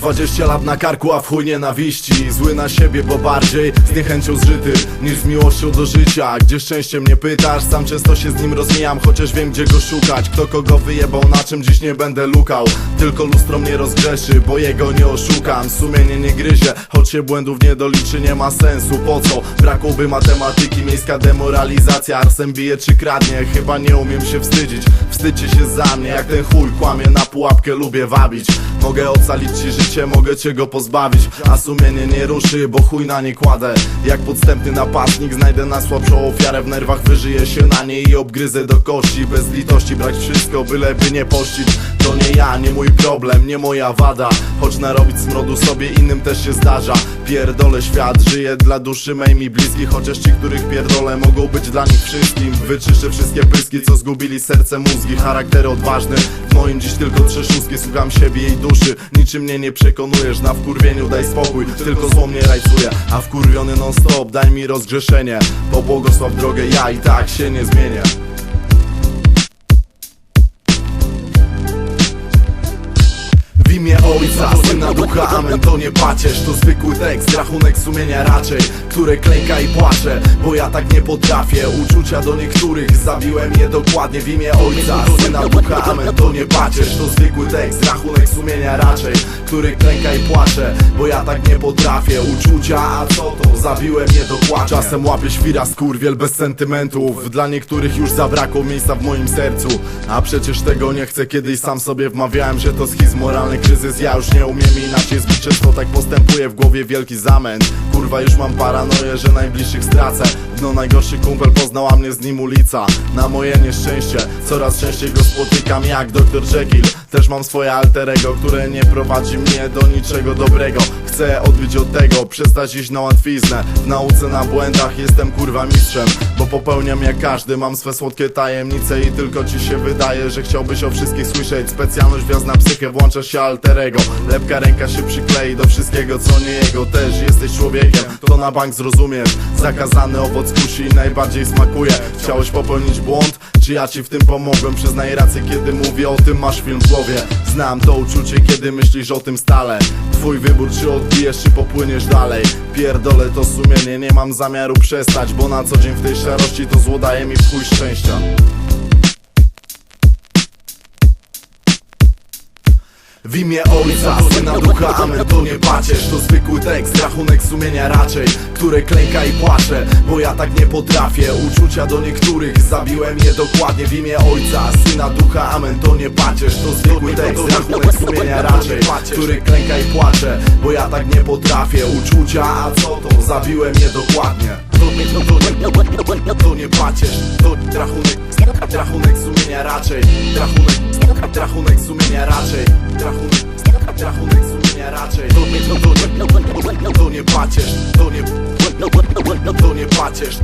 20 lat na karku, a w chuj nienawiści Zły na siebie, bo bardziej z niechęcią zżyty Niż z miłością do życia. Gdzie szczęście mnie pytasz, sam często się z nim rozmijam Chociaż wiem gdzie go szukać. Kto kogo wyjebał, na czym dziś nie będę lukał. Tylko lustro mnie rozgrzeszy, bo jego nie oszukam. Sumienie nie gryzie, choć się błędów nie doliczy Nie ma sensu, po co? Brakłoby matematyki, miejska demoralizacja. Arsem bije czy kradnie, chyba nie umiem się wstydzić. Wstydźcie się za mnie, jak ten chuj kłamie Na pułapkę lubię wabić Mogę ocalić ci życie, mogę cię go pozbawić A sumienie nie ruszy, bo chuj na nie kładę. Jak podstępny napastnik znajdę najsłabszą ofiarę W nerwach wyżyję się na niej i obgryzę do kości. Bez litości brać wszystko, byleby nie pościć. To nie ja, nie mój problem, nie moja wada Choć narobić smrodu sobie innym też się zdarza. Pierdolę świat, żyję dla duszy mej mi bliskich Chociaż ci, których pierdolę mogą być dla nich wszystkim. Wyczyszczę wszystkie pyski, co zgubili serce mózgi. Charakter odważny, w moim dziś tylko trzy szóstki. Słucham siebie i duszy, niczym mnie nie przekonujesz. Na wkurwieniu daj spokój, tylko zło mnie rajcuje. A wkurwiony non stop, daj mi rozgrzeszenie. Pobłogosław drogę, ja i tak się nie zmienię imię ojca, syna, ducha, amen. To nie pacierz, to zwykły tekst Rachunek sumienia raczej, które klęka i płacze Bo ja tak nie potrafię. Uczucia do niektórych zabiłem je dokładnie W imię ojca, syna, ducha, amen. To nie pacierz, to zwykły tekst Rachunek sumienia raczej, który klęka i płacze Bo ja tak nie potrafię. Uczucia, a co to? Zabiłem je dokładnie. Czasem łapię świra skurwiel bez sentymentów. Dla niektórych już zabrakło miejsca w moim sercu A przecież tego nie chcę. Kiedyś sam sobie wmawiałem, że to schizm moralny kryzys Ja już nie umiem inaczej zbyt często tak postępuje w głowie wielki zamęt. Kurwa już mam paranoję, że najbliższych stracę. No najgorszy kumpel poznała mnie z nim ulica. Na moje nieszczęście coraz częściej go spotykam jak Dr. Jekyll. Też mam swoje alterego, które nie prowadzi mnie do niczego dobrego. Chcę odbić od tego, przestać iść na łatwiznę. W nauce na błędach jestem kurwa mistrzem Bo popełniam jak każdy, mam swe słodkie tajemnice I tylko ci się wydaje, że chciałbyś o wszystkich słyszeć. Specjalność wjazd na psychę, włączasz się alterego Lepka ręka się przyklei do wszystkiego co nie jego. Też jesteś człowiekiem, to na bank zrozumiesz. Zakazany owoc kusi i najbardziej smakuje. Chciałeś popełnić błąd? Czy ja ci w tym pomogłem? Przyznaj rację, kiedy mówię o tym, masz film w głowie. Znam to uczucie, kiedy myślisz o tym stale. Twój wybór, czy odbijesz, czy popłyniesz dalej. Pierdolę to sumienie, nie mam zamiaru przestać Bo na co dzień w tej szarości to zło daje mi w szczęścia W imię ojca, syna, ducha, amen. To nie pacierz, to zwykły tekst Rachunek sumienia raczej, które klęka i płacze Bo ja tak nie potrafię. Uczucia do niektórych zabiłem je dokładnie W imię ojca, syna, ducha, amen. To nie pacierz, to zwykły tekst Rachunek sumienia raczej, który klęka i płacze Bo ja tak nie potrafię. Uczucia, a co to? Zabiłem je dokładnie To nie, to, to nie, to nie pacierz To rachunek, rachunek sumienia raczej. Rachunek, rachunek sumienia raczej. Rachunek, rachunek sumienia raczej. To nie, to, to nie, to nie pacierz To nie, to nie pacierz